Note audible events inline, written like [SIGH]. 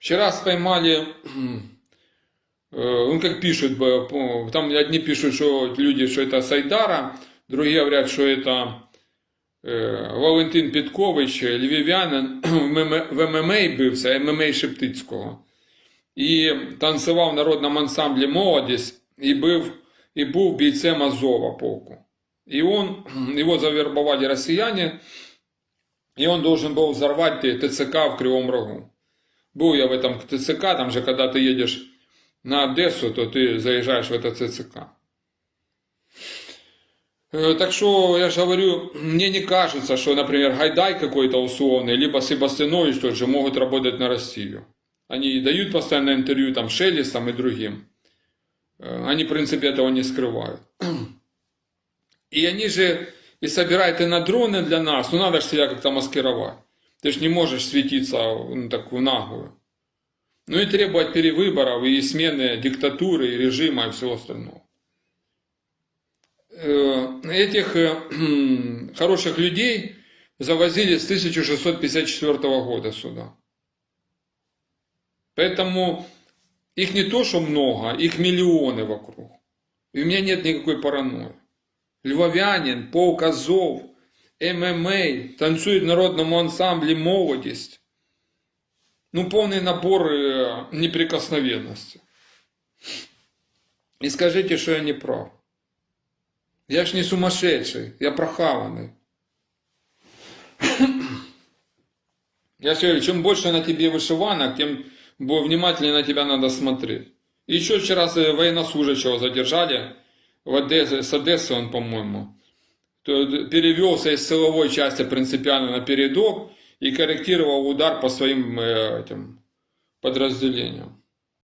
Вчера споймали, [CLEARS THROAT] э, он как пишут, б- по- там одни пишут, что люди, что это Сайдара, другие говорят, что это э, Валентин Підкович, львів'янин, [CLEARS THROAT] в ММ в ММА бився, ММА Шептицького. І танцював в народному ансамблі «Молодість» і був, і був бійцем Азова полку. И он, [CLEARS THROAT] его завербовали россияне, и он должен был взорвать ТЦК в Кривом Рогу. Был я в этом ТЦК, там же, когда ты едешь на Одессу, то ты заезжаешь в это ТЦК. Э, Так что, я же говорю, мне не кажется, что, например, Гайдай какой-то условный, либо Себастьянович тот же могут работать на Россию. Они дают постоянно интервью там Шелестам и другим. Э, Они, в принципе, этого не скрывают. [CLEARS THROAT] И они же и собирают и на дроны для нас, ну надо же себя как-то маскировать. Ты же не можешь светиться ну, в наглую. Ну и требовать перевыборов и смены диктатуры, и режима и всего остального. Э, Этих э, [CLEARS THROAT] хороших людей завозили с 1654 года сюда. Поэтому их не то, что много, их миллионы вокруг. И у меня нет никакой паранойи. Львовянин, полк Азов, ММА, танцует в народному ансамбле «Молодость». Ну, полный набор э, неприкосновенности. И скажите, что я не прав. Я ж не сумасшедший, я прохаванный. [COUGHS] Я же говорю, чем больше на тебе вышиванок, тем более внимательнее на тебя надо смотреть. И еще вчера с- военнослужащего задержали в Одессе, с Одессы он, по-моему. То перевелся из силовой части принципиально на передок и корректировал удар по своим э, этим подразделениям.